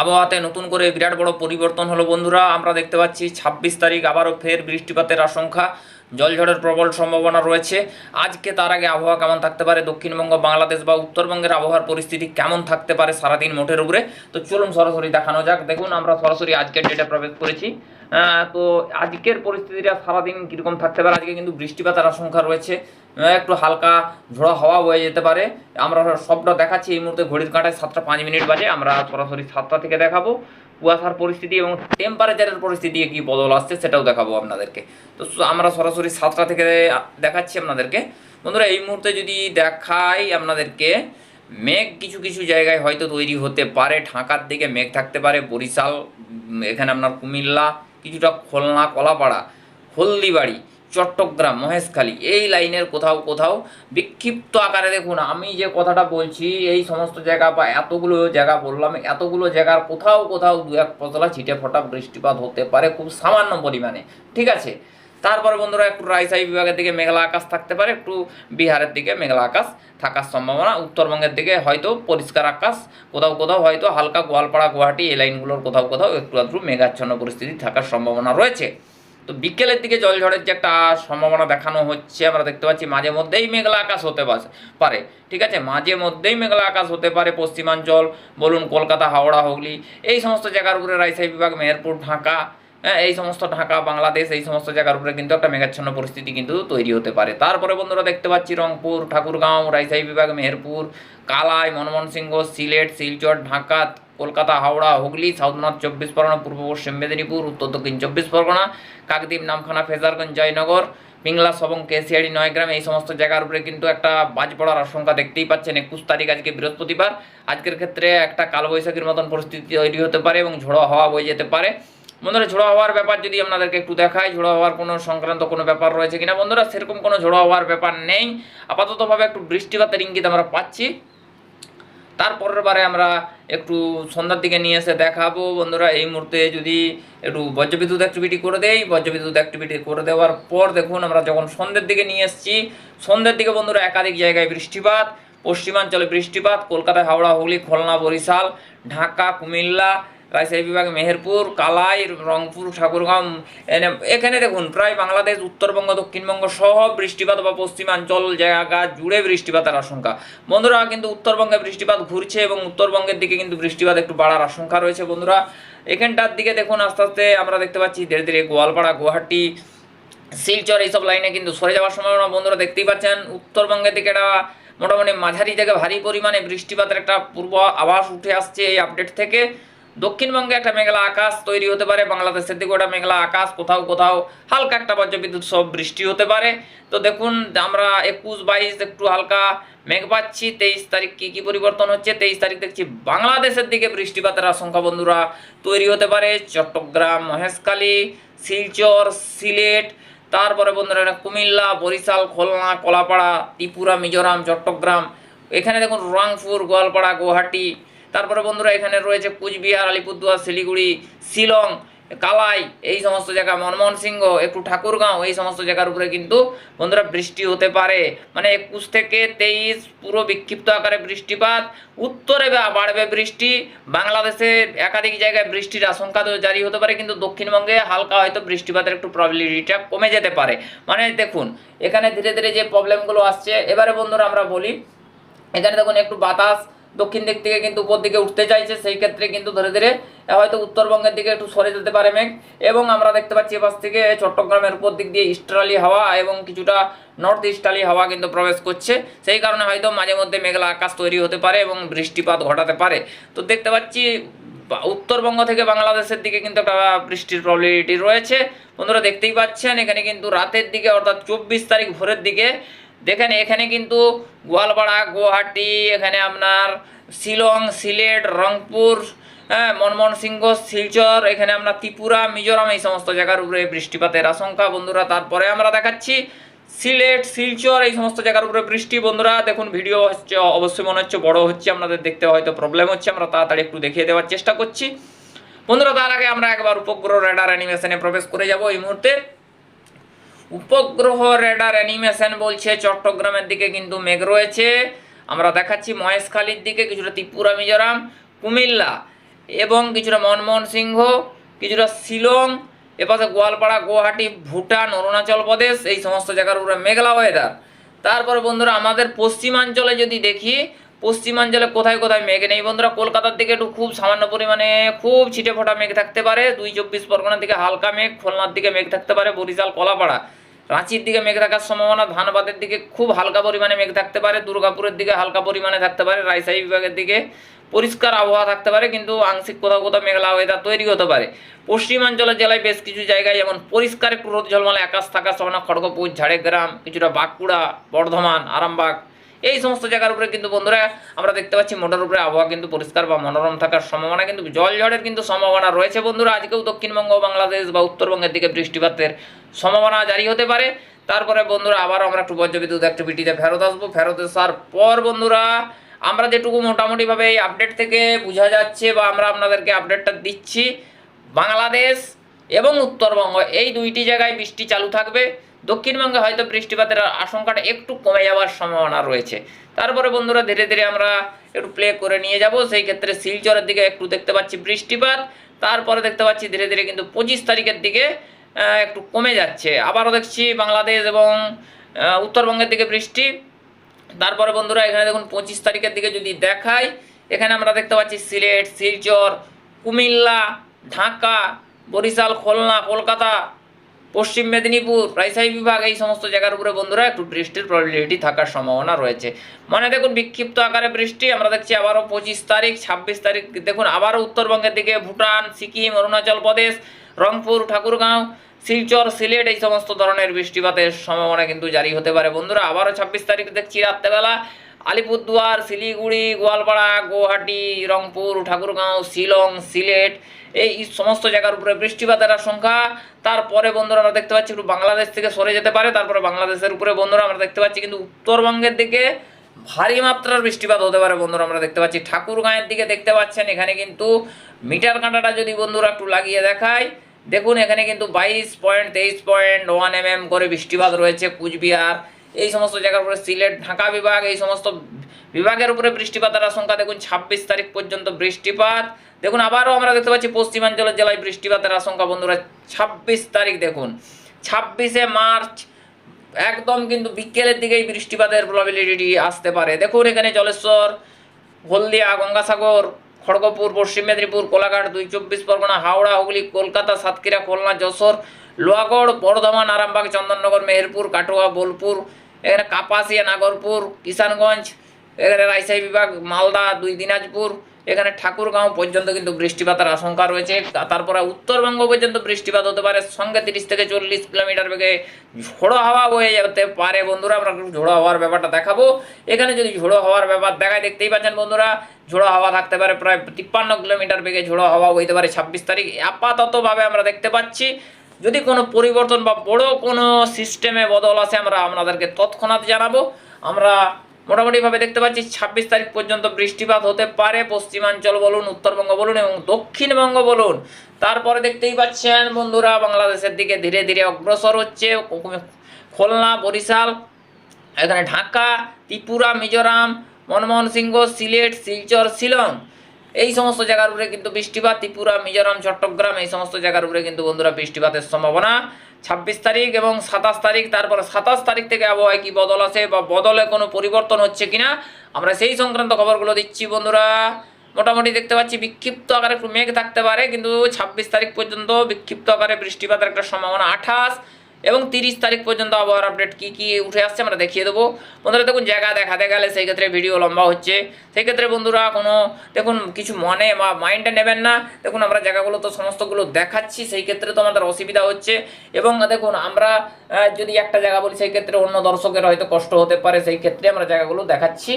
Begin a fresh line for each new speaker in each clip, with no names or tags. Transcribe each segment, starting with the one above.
আবহাওয়াতে নতুন করে বিরাট বড় পরিবর্তন হলো বন্ধুরা। আমরা দেখতে পাচ্ছি, ছাব্বিশ তারিখ আবারও ফের বৃষ্টিপাতের আশঙ্কা। জলঝড়ের প্রবল সম্ভাবনা রয়েছে। আজকে তার আগে আবহাওয়া কেমন থাকতে পারে? দক্ষিণবঙ্গ, বাংলাদেশ বা উত্তরবঙ্গের আবহাওয়ার পরিস্থিতি কেমন থাকতে পারে সারাদিন মোটের উপরে? তো চলুন সরাসরি দেখানো যাক। দেখুন, আমরা সরাসরি আজকের ডেটে প্রবেশ করেছি। তো আজকের পরিস্থিতিটা সারাদিন কীরকম থাকতে পারে? আজকে কিন্তু বৃষ্টিপাতের আশঙ্কা রয়েছে। একটু হালকা ঝোড়া হাওয়া বয়ে যেতে পারে। আমরা সবটা দেখাচ্ছি। এই মুহূর্তে ঘড়ির কাঁটায় সাতটা পাঁচ মিনিট বাজে। আমরা সরাসরি সাতটা থেকে দেখাবো। কুয়াশার পরিস্থিতি এবং টেম্পারেচারের পরিস্থিতি কি বদল আসছে সেটাও দেখাবো আপনাদেরকে। তো আমরা সরাসরি সাতটা থেকে দেখাচ্ছি আপনাদেরকে। বন্ধুরা, এই মুহূর্তে যদি দেখাই আপনাদেরকে, মেঘ কিছু কিছু জায়গায় হয়তো তৈরি হতে পারে। ঢাকার দিকে মেঘ থাকতে পারে। বরিশাল এখানে আপনার কুমিল্লা, কিছুটা খুলনা, কলাপাড়া, হলদিবাড়ি চট্টগ্রাম, মহেশখালী, এই লাইনের কোথাও কোথাও বিক্ষিপ্ত আকারে দেখুন। আমি যে কথাটা বলছি, এই সমস্ত জায়গা বা এতগুলো জায়গা বললাম, এতগুলো জায়গার কোথাও কোথাও দু এক পতলা ছিটে ফোটা বৃষ্টিপাত হতে পারে খুব সামান্য পরিমাণে, ঠিক আছে? তারপরে বন্ধুরা একটু রাজশাহী বিভাগের দিকে মেঘলা আকাশ থাকতে পারে, একটু বিহারের দিকে মেঘলা আকাশ থাকার সম্ভাবনা, উত্তরবঙ্গের দিকে হয়তো পরিষ্কার আকাশ, কোথাও কোথাও হয়তো হালকা গোয়ালপাড়া, গুয়াহাটি, এই লাইনগুলোর কোথাও কোথাও একটু আধটু মেঘাচ্ছন্ন পরিস্থিতি থাকার সম্ভাবনা রয়েছে। তো বিকেলের দিকে জল ঝড়ের যে একটা সম্ভাবনা দেখানো হচ্ছে, আমরা দেখতে পাচ্ছি মাঝে মধ্যেই মেঘলা আকাশ হতে পারে। ঠিক আছে? মাঝে মধ্যেই মেঘলা আকাশ হতে পারে পশ্চিমাঞ্চল। বলুন কলকাতা, হাওড়া, হুগলি, এই সমস্ত জায়গার উপরে রাজশাহী বিভাগ, মেহেরপুর, ঢাকা হ্যাঁ এই সমস্ত ঢাকা, বাংলাদেশ, এই সমস্ত জায়গার উপরে কিন্তু একটা মেঘাচ্ছন্ন পরিস্থিতি কিন্তু তৈরি হতে পারে। তারপরে বন্ধুরা দেখতে পাচ্ছি রংপুর, ঠাকুরগাঁও, রাজশাহী বিভাগ, মেহেরপুর, কালাই মনমোহন সিংহ সিলেট, শিলচর, ঢাকা, কলকাতা, হাওড়া, হুগলি সাউথ নর্থ চব্বিশ পরগনা, পূর্ব পশ্চিম মেদিনীপুর, উত্তর দক্ষিণ চব্বিশ পরগনা, কাকদ্বীপ, নামখানা, ফেজারগঞ্জ, জয়নগর, পিংলা, সবং কেশিয়াড়ি নয়গ্রাম, এই সমস্ত জায়গার উপরে কিন্তু একটা বাজ পড়ার আশঙ্কা দেখতেই পাচ্ছেন। একুশ তারিখ আজকে বৃহস্পতিবার। আজকের ক্ষেত্রে একটা কালবৈশাখীর মতন পরিস্থিতি তৈরি হতে পারে এবং ঝোড়ো হাওয়া বয়ে যেতে পারে। বন্ধুরা, ঝোড়ো হওয়ার ব্যাপার যদি আপনাদেরকে একটু দেখায় ঝোড়ো হওয়ার কোনো সংক্রান্ত কোনো ব্যাপার রয়েছে কিনা? বন্ধুরা, সেরকম কোনো ঝোড়ো হওয়ার ব্যাপার নেই। আপাততভাবে একটু বৃষ্টিপাতের ইঙ্গিত আমরা পাচ্ছি। তারপরের বারে আমরা একটু সন্ধ্যার দিকে নিয়ে এসে দেখাবো। বন্ধুরা, এই মুহূর্তে যদি একটু বজ্রবিদ্যুৎ অ্যাক্টিভিটি করে দেই, বজ্রবিদ্যুৎ অ্যাক্টিভিটি করে দেওয়ার পর দেখুন, আমরা যখন সন্ধ্যের দিকে নিয়ে এসেছি, সন্ধ্যের দিকে বন্ধুরা একাধিক জায়গায় বৃষ্টিপাত, পশ্চিমাঞ্চলে বৃষ্টিপাত কলকাতা হাওড়া, হুগলি, খুলনা, বরিশাল, ঢাকা, কুমিল্লা রাজশাহী বিভাগ মেহেরপুর, কালাই, রংপুর, ঠাকুরগাঁও, এনে- এখানে দেখুন, প্রায় বাংলাদেশ, উত্তরবঙ্গ, দক্ষিণবঙ্গ সহ বৃষ্টিপাত বা পশ্চিমাঞ্চল জায়গা জুড়ে বৃষ্টিপাতের আশঙ্কা। বন্ধুরা, কিন্তু উত্তরবঙ্গে বৃষ্টিপাত ঘুরছে এবং উত্তরবঙ্গের দিকে কিন্তু বৃষ্টিপাত একটু বাড়ার আশঙ্কা রয়েছে, বন্ধুরা। এখানটার দিকে দেখুন, আস্তে আস্তে আমরা দেখতে পাচ্ছি ধীরে ধীরে গোয়ালপাড়া, গুয়াহাটি, শিলচর এইসব লাইনে কিন্তু সরে যাওয়ার সম্ভাবনা বন্ধুরা দেখতেই পাচ্ছেন। উত্তরবঙ্গের দিকে এটা মোটামুটি মাঝারি থেকে ভারী পরিমাণে বৃষ্টিপাতের একটা পূর্ব আভাস উঠে আসছে এই আপডেট থেকে। দক্ষিণবঙ্গে একটা মেঘলা আকাশ তৈরি হতে পারে, বাংলাদেশের দিকে ওটা মেঘলা আকাশ, কোথাও কোথাও হালকা একটা বজ্রবিদ্যুৎ সব বৃষ্টি হতে পারে। তো দেখুন, আমরা একুশ বাইশ একটু হালকা মেঘ পাচ্ছি, তেইশ তারিখ কী কী পরিবর্তন হচ্ছে? তেইশ তারিখ দেখছি বাংলাদেশের দিকে বৃষ্টিপাতের আশঙ্কা বন্ধুরা তৈরি হতে পারে। চট্টগ্রাম, মহেশখালী, শিলচর, সিলেট, তারপরে বন্ধুরা কুমিল্লা, বরিশাল, খুলনা, কলাপাড়া, ত্রিপুরা, মিজোরাম, চট্টগ্রাম। এখানে দেখুন রংপুর, গোয়ালপাড়া, গুয়াহাটি তারপরে বন্ধুরা এখানে রয়েছে কুচবিহার, আলিপুরদুয়ার, শিলিগুড়ি, শিলং, কালাই, এই সমস্ত জায়গা, মনমোহন সিংহ, একটু ঠাকুরগাঁও, এই সমস্ত জায়গার উপরে কিন্তু বন্ধুরা বৃষ্টি হতে পারে। মানে একুশ থেকে তেইশ পুরো বিক্ষিপ্ত আকারে বৃষ্টিপাত, উত্তরে বাড়বে বৃষ্টি, বাংলাদেশে একাধিক জায়গায় বৃষ্টির আশঙ্কা তো জারি হতে পারে, কিন্তু দক্ষিণবঙ্গে হালকা হয়তো বৃষ্টিপাতের একটু প্রবলিটিটা কমে যেতে পারে। মানে দেখুন, এখানে ধীরে ধীরে যে প্রবলেমগুলো আসছে, এবারে বন্ধুরা আমরা বলি, এখানে দেখুন একটু বাতাস দক্ষিণ দিক থেকে কিন্তু উপর দিকে উঠতে চাইছে, সেই ক্ষেত্রে কিন্তু ধীরে ধীরে হয়তো উত্তরবঙ্গের দিকে একটু সরে যেতে পারে মেঘ। এবং আমরা দেখতে পাচ্ছি এপাশ থেকে চট্টগ্রামের উপর দিক দিয়ে ইস্টার্লি হাওয়া এবং কিছুটা নর্থ ইস্টার্লি হাওয়া কিন্তু প্রবেশ করছে। সেই কারণে হয়তো মাঝে মধ্যে মেঘলা আকাশ তৈরি হতে পারে এবং বৃষ্টিপাত ঘটাতে পারে। তো দেখতে পাচ্ছি উত্তরবঙ্গ থেকে বাংলাদেশের দিকে কিন্তু একটা বৃষ্টির প্রবলিটি রয়েছে। বন্ধুরা দেখতেই পাচ্ছেন, এখানে কিন্তু রাতের দিকে অর্থাৎ চব্বিশ তারিখ ভোরের দিকে দেখেন, এখানে কিন্তু গোয়ালপাড়া, গুয়াহাটি, এখানে আপনার শিলং, সিলেট, রংপুর হ্যাঁ মনমোহন সিংহ শিলচর, এখানে আমরা ত্রিপুরা, মিজোরাম এই সমস্ত জায়গার উপরে বৃষ্টিপাতের আশঙ্কা বন্ধুরা। তারপরে আমরা দেখাচ্ছি সিলেট, শিলচর এই সমস্ত জায়গার উপরে বৃষ্টি। বন্ধুরা, দেখুন, ভিডিও হচ্ছে, অবশ্যই মনে হচ্ছে বড় হচ্ছে, আপনাদের দেখতে হয়তো প্রবলেম হচ্ছে। আমরা তাড়াতাড়ি একটু দেখিয়ে দেওয়ার চেষ্টা করছি। বন্ধুরা, তার আগে আমরা একবার উপগ্রহ রেডার অ্যানিমেশনে প্রবেশ করে যাব এই মুহূর্তে। উপগ্রহ রেডার অ্যানিমেশন বলছে, চট্টগ্রামের দিকে কিন্তু মেঘ রয়েছে। আমরা দেখাচ্ছি মহেশখালীর দিকে, কিছুটা ত্রিপুরা, মিজোরাম, কুমিল্লা এবং কিছুটা মনমোহন সিংহ, কিছুটা শিলং, এপাশে গোয়ালপাড়া, গুয়াহাটি, ভুটান, অরুণাচল প্রদেশ, এই সমস্ত জায়গার উপরে মেঘলা ওয়েদার তারপরে বন্ধুরা, আমাদের পশ্চিমাঞ্চলে যদি দেখি, পশ্চিমাঞ্চলে কোথায় কোথায় মেঘ নেই? বন্ধুরা, কলকাতার দিকে একটু খুব সামান্য পরিমাণে খুব ছিটে ফোটা মেঘ থাকতে পারে। দুই চব্বিশ পরগনার দিকে হালকা মেঘ, খুলনার দিকে মেঘ থাকতে পারে বরিশাল, কলাপাড়া। রাঁচির দিকে মেঘ থাকার সম্ভাবনা, ধানবাদের দিকে খুব হালকা পরিমাণে মেঘ থাকতে পারে, দুর্গাপুরের দিকে হালকা পরিমাণে থাকতে পারে, রাজশাহী বিভাগের দিকে পরিষ্কার আবহাওয়া থাকতে পারে, কিন্তু আংশিক কোথাও কোথাও মেঘলা ওয়েদার তৈরি হতে পারে। পশ্চিমাঞ্চলের জেলায় বেশ কিছু জায়গায় যেমন পরিষ্কার একটু রোদ ঝলমলে আকাশ থাকার সম্ভাবনা, খড়গপুর, ঝাড়গ্রাম, কিছুটা বাঁকুড়া, বর্ধমান, আরামবাগ এই সমস্ত জায়গার উপরে কিন্তু বন্ধুরা, আমরা দেখতে পাচ্ছি মোটর উপরে আবহাওয়া কিন্তু পরিষ্কার বা মনোরম থাকার সম্ভাবনা, কিন্তু জল ঝড়ের কিন্তু সম্ভাবনা রয়েছে বন্ধুরা। আজকেও দক্ষিণবঙ্গ, বাংলাদেশ বা উত্তরবঙ্গের দিকে বৃষ্টিপাতের সম্ভাবনা জারি হতে পারে। তারপরে বন্ধুরা আবার আমরা একটু বজ্রবিদ্যুৎ অ্যাক্টিভিটিতে ফেরত আসব। ফেরত আসার পর বন্ধুরা, আমরা যেটুকু মোটামুটিভাবে এই আপডেট থেকে বোঝা যাচ্ছে বা আমরা আপনাদেরকে আপডেটটা দিচ্ছি, বাংলাদেশ এবং উত্তরবঙ্গ, এই দুইটি জায়গায় বৃষ্টি চালু থাকবে। দক্ষিণবঙ্গে হয়তো বৃষ্টিপাতের আশঙ্কাটা একটু কমে যাওয়ার সম্ভাবনা রয়েছে। তারপরে বন্ধুরা ধীরে ধীরে আমরা একটু প্লে করে নিয়ে যাব। সেই ক্ষেত্রে শিলচরের দিকে একটু দেখতে পাচ্ছি বৃষ্টিপাত। তারপরে দেখতে পাচ্ছি ধীরে ধীরে কিন্তু পঁচিশ তারিখের দিকে একটু কমে যাচ্ছে। আবারও দেখছি বাংলাদেশ এবং উত্তরবঙ্গের দিকে বৃষ্টি। তারপরে বন্ধুরা এখানে দেখুন পঁচিশ তারিখের দিকে যদি দেখাই, এখানে আমরা দেখতে পাচ্ছি সিলেট, শিলচর, কুমিল্লা, ঢাকা, বরিশাল, খুলনা, কলকাতা পশ্চিম মেদিনীপুর, রাজশাহী বিভাগ, এই সমস্ত জায়গার উপরে বন্ধুরা একটু বৃষ্টির প্রবাবিলিটি থাকার সম্ভাবনা রয়েছে। মানে দেখুন, বিক্ষিপ্ত আকারে বৃষ্টি, আমরা দেখছি আবারও পঁচিশ তারিখ, ছাব্বিশ তারিখ, দেখুন আবারও উত্তরবঙ্গের দিকে ভুটান, সিকিম, অরুণাচল প্রদেশ, রংপুর, ঠাকুরগাঁও, শিলচর, সিলেট, এই সমস্ত ধরনের বৃষ্টিপাতের সম্ভাবনা কিন্তু জারি হতে পারে। বন্ধুরা, আবারও ছাব্বিশ তারিখ দেখছি রাত্রেবেলা। আলিপুরদুয়ার, শিলিগুড়ি, গোয়ালপাড়া গুয়াহাটি রংপুর, ঠাকুরগাঁও, শিলং, সিলেট, এই সমস্ত জায়গার উপরে বৃষ্টিপাতের আশঙ্কা। তারপরে বন্ধুরা আমরা দেখতে পাচ্ছি একটু বাংলাদেশ থেকে সরে যেতে পারে, তারপরে বাংলাদেশের উপরে বন্ধুরা আমরা দেখতে পাচ্ছি, কিন্তু উত্তরবঙ্গের দিকে ভারী মাত্রার বৃষ্টিপাত হতে পারে বন্ধুরা আমরা দেখতে পাচ্ছি। ঠাকুরগাঁয়ের দিকে দেখতে পাচ্ছেন, এখানে কিন্তু মিটার কাঁটাটা যদি বন্ধুরা একটু লাগিয়ে দেখায় দেখুন এখানে কিন্তু বাইশ পয়েন্ট, তেইশ পয়েন্ট, ওয়ান এম করে বৃষ্টিপাত রয়েছে কুচবিহার এই সমস্ত জায়গার উপরে সিলেট, ঢাকা বিভাগ, এই সমস্ত বিভাগের উপরে বৃষ্টিপাতের আশঙ্কা। দেখুন, ছাব্বিশ তারিখ পর্যন্ত বৃষ্টিপাত। দেখুন, আবারও আমরা দেখতে পাচ্ছি পশ্চিমাঞ্চলের জেলায় বৃষ্টিপাতের আশঙ্কা, বন্ধুরা। ছাব্বিশ তারিখ, দেখুন। ছাব্বিশে মার্চ, একদম কিন্তু বিকেলের দিকেই বৃষ্টিপাতের প্রবাবিলিটি আসতে পারে। দেখুন, এখানে জলেশ্বর, হলদিয়া, গঙ্গাসাগর, খড়গপুর, পশ্চিম মেদিনীপুর, কোলাঘাট, দুই চব্বিশ পরগনা, হাওড়া, হুগলি, কলকাতা, সাতক্ষীরা, খুলনা, যশোর লোয়াগড় বর্ধমান, আরামবাগ, চন্দননগর, মেহেরপুর, কাটোয়া, বোলপুর এখানে কাপাসিয়া, নাগরপুর, কিষানগঞ্জ, এখানে রাজশাহী বিভাগ, মালদা, দুই দিনাজপুর, এখানে ঠাকুরগাঁও পর্যন্ত কিন্তু বৃষ্টিপাতের আশঙ্কা রয়েছে। তারপরে উত্তরবঙ্গ পর্যন্ত বৃষ্টিপাত হতে পারে, সঙ্গে তিরিশ থেকে চল্লিশ কিলোমিটার বেগে ঝোড়ো হাওয়া বয়ে যেতে পারে। বন্ধুরা, আমরা ঝোড়ো হাওয়ার ব্যাপারটা দেখাবো। এখানে যদি ঝোড়ো হওয়ার ব্যাপার দেখায়, দেখতেই পাচ্ছেন বন্ধুরা, ঝোড়ো হাওয়া থাকতে পারে প্রায় তিপ্পান্ন কিলোমিটার বেগে ঝোড়ো হাওয়া বইতে পারে ছাব্বিশ তারিখ। আপাততভাবে আমরা দেখতে পাচ্ছি যদি কোনো পরিবর্তন বা বড় কোনো সিস্টেমে বদল আসে, আমরা আপনাদেরকে তৎক্ষণাৎ জানাব। আমরা মোটামুটিভাবে দেখতে পাচ্ছি ছাব্বিশ তারিখ পর্যন্ত বৃষ্টিপাত হতে পারে। পশ্চিমাঞ্চল বলুন, উত্তরবঙ্গ বলুন এবং দক্ষিণবঙ্গ বলুন। তারপরে দেখতেই পাচ্ছেন বন্ধুরা, বাংলাদেশের দিকে ধীরে ধীরে অগ্রসর হচ্ছে। খুলনা, বরিশাল, এখানে ঢাকা, ত্রিপুরা, মিজোরাম, মনমোহন সিংহ, সিলেট, শিলচর, শিলং। এই সমস্ত জায়গার উপরে কিন্তু বৃষ্টিপাত, ত্রিপুরা, মিজোরাম, চট্টগ্রাম, এই সমস্ত জায়গার উপরে কিন্তু বন্ধুরা বৃষ্টিপাতের সম্ভাবনা। ছাব্বিশ তারিখ এবং সাতাশ তারিখ, তারপরে সাতাশ তারিখ থেকে আবহাওয়ায় কি বদল আছে বা বদলে কোনো পরিবর্তন হচ্ছে কিনা, আমরা সেই সংক্রান্ত খবরগুলো দিচ্ছি বন্ধুরা। মোটামুটি দেখতে পাচ্ছি বিক্ষিপ্ত আকারে একটু মেঘ থাকতে পারে, কিন্তু ছাব্বিশ তারিখ পর্যন্ত বিক্ষিপ্ত আকারে বৃষ্টিপাতের একটা সম্ভাবনা আঠাশ। এবং তিরিশ তারিখ পর্যন্ত আবহাওয়ার আপডেট কী কী উঠে আসছে আমরা দেখিয়ে দেবো। বন্ধুরা, দেখুন, জায়গা দেখাতে গেলে সেই ক্ষেত্রে ভিডিও লম্বা হচ্ছে। সেই ক্ষেত্রে বন্ধুরা, কোনো, দেখুন, কিছু মনে বা মাইন্ডে নেবেন না। দেখুন, আমরা জায়গাগুলো তো সমস্তগুলো দেখাচ্ছি, সেই ক্ষেত্রে তো আমাদের অসুবিধা হচ্ছে। এবং দেখুন, আমরা যদি একটা জায়গা বলি, সেই ক্ষেত্রে অন্য দর্শকের হয়তো কষ্ট হতে পারে, সেই ক্ষেত্রে আমরা জায়গাগুলো দেখাচ্ছি।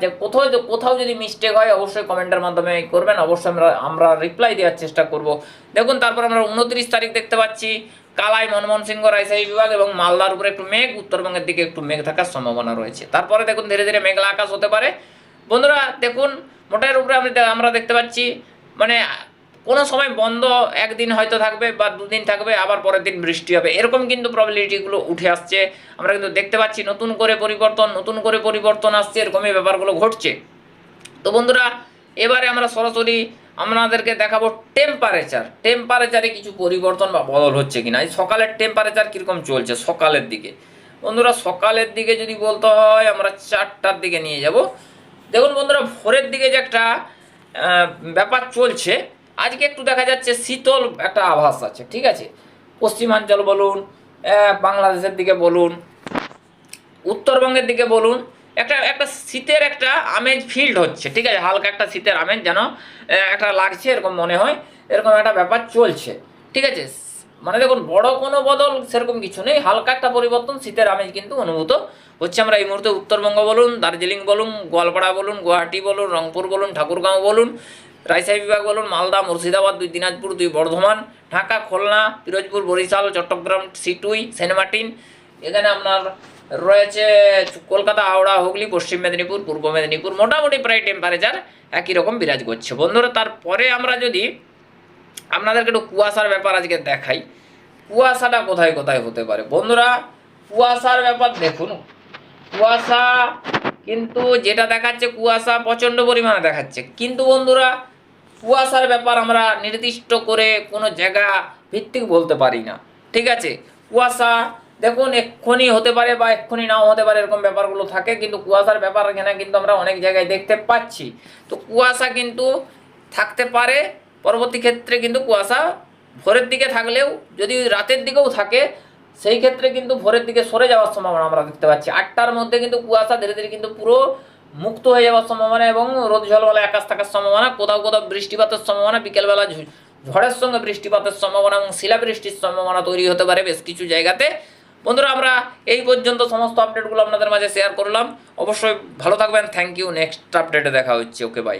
যে কোথাও কোথাও যদি মিস্টেক হয়, অবশ্যই কমেন্টের মাধ্যমে করবেন। অবশ্যই আমরা আমরা রিপ্লাই দেওয়ার চেষ্টা করব। দেখুন, তারপর আমরা উনত্রিশ তারিখ দেখতে পাচ্ছি। কালাই মনমোহন সিংহ রাজশাহী বিভাগ এবং মালদার উপরে একটু মেঘ, উত্তরবঙ্গের দিকে একটু মেঘ থাকার সম্ভাবনা রয়েছে। তারপরে দেখুন, ধীরে ধীরে মেঘলা আকাশ হতে পারে। বন্ধুরা, দেখুন, মোটের উপরে আমরা দেখতে পাচ্ছি মানে কোনো সময় বন্ধ, একদিন হয়তো থাকবে বা দুদিন থাকবে, আবার পরের দিন বৃষ্টি হবে। এরকম কিন্তু প্রবাবিলিটিগুলো উঠে আসছে। আমরা কিন্তু দেখতে পাচ্ছি নতুন করে পরিবর্তন, নতুন করে পরিবর্তন আসছে, এরকমই ব্যাপারগুলো ঘটছে। তো বন্ধুরা, এবারে আমরা সরাসরি আপনাদেরকে দেখাবো টেম্পারেচার টেম্পারেচারে কিছু পরিবর্তন বা বদল হচ্ছে কিনা? এই সকালের টেম্পারেচার কীরকম চলছে সকালের দিকে? বন্ধুরা, সকালের দিকে যদি বলতে হয়, আমরা চারটার দিকে নিয়ে যাব। দেখুন বন্ধুরা, ভোরের দিকে যে একটা ব্যাপার চলছে, আজকে একটু দেখা যাচ্ছে শীতল একটা আভাস আছে, ঠিক আছে? পশ্চিমাঞ্চল বলুন বাংলাদেশের দিকে বলুন, উত্তরবঙ্গের দিকে বলুন একটা একটা শীতের একটা আমেজ ফিল্ড হচ্ছে, ঠিক আছে? হালকা একটা শীতের আমেজ যেন একটা লাগছে, এরকম মনে হয়, এরকম একটা ব্যাপার চলছে, ঠিক আছে? মানে দেখুন, বড় কোনো বদল সেরকম কিছু নেই, হালকা একটা পরিবর্তন শীতের আমেজ কিন্তু অনুভূত হচ্ছে। আমরা এই মুহূর্তে উত্তরবঙ্গ বলুন, দার্জিলিং বলুন, গোয়ালপাড়া বলুন, গুয়াহাটি বলুন, রংপুর বলুন, ঠাকুরগাঁও বলুন, রাজশাহী বিভাগ বলুন, মালদা, মুর্শিদাবাদ, দুই দিনাজপুর, দুই Bardhaman, Dhaka, Khulna, Pirojpur, Barishal, Chattogram, Sittwe, saint Martin, এখানে আপনার রয়েছে কলকাতা, হাওড়া, হুগলি, পশ্চিম মেদিনীপুর, পূর্ব মেদিনীপুর, মোটামুটি প্রায় টেম্পারেচার একই রকম বিরাজ করছে। বন্ধুরা, তারপরে আমরা যদি আপনাদেরকে একটু কুয়াশার ব্যাপার আজকে দেখাই, কুয়াশাটা কোথায় কোথায় হতে পারে? বন্ধুরা, কুয়াশার ব্যাপার দেখুন, কুয়াশা কিন্তু যেটা দেখাচ্ছে, কুয়াশা প্রচণ্ড পরিমাণে দেখাচ্ছে। কিন্তু বন্ধুরা, কুয়াশার ব্যাপার আমরা নির্দিষ্ট করে কোনো জায়গা ভিত্তিক বলতে পারি না। ঠিক আছে? কুয়াশা দেখুন, এক্ষুনি হতে পারে বা এক্ষুনি নাও হতে পারে, এরকম ব্যাপারগুলো থাকে, কিন্তু কুয়াশার ব্যাপার এখানে কিন্তু আমরা অনেক জায়গায় দেখতে পাচ্ছি। তো কুয়াশা কিন্তু থাকতে পারে, পরবর্তী ক্ষেত্রে কিন্তু কুয়াশা ভোরের দিকে থাকলেও, যদি রাতের দিকেও থাকে, সেই ক্ষেত্রে কিন্তু ভোরের দিকে সরে যাওয়ার সম্ভাবনা আমরা দেখতে পাচ্ছি। আটটার মধ্যে কিন্তু কুয়াশা ধীরে ধীরে কিন্তু পুরো মুক্ত হয়ে যাওয়ার সম্ভাবনা এবং রোদ ঝলওয়ালা আকাশ থাকার সম্ভাবনা, কোথাও কোথাও বৃষ্টিপাতের সম্ভাবনা, বিকেলবেলা ঝড়ের সঙ্গে বৃষ্টিপাতের সম্ভাবনা এবং শিলাবৃষ্টির সম্ভাবনা তৈরি হতে পারে বেশ কিছু জায়গাতে। বন্ধুরা, আমরা এই পর্যন্ত সমস্ত আপডেটগুলো আপনাদের মাঝে শেয়ার করলাম। অবশ্যই ভালো থাকবেন। থ্যাংক ইউ নেক্সট আপডেটে দেখা হচ্ছে। Okay bye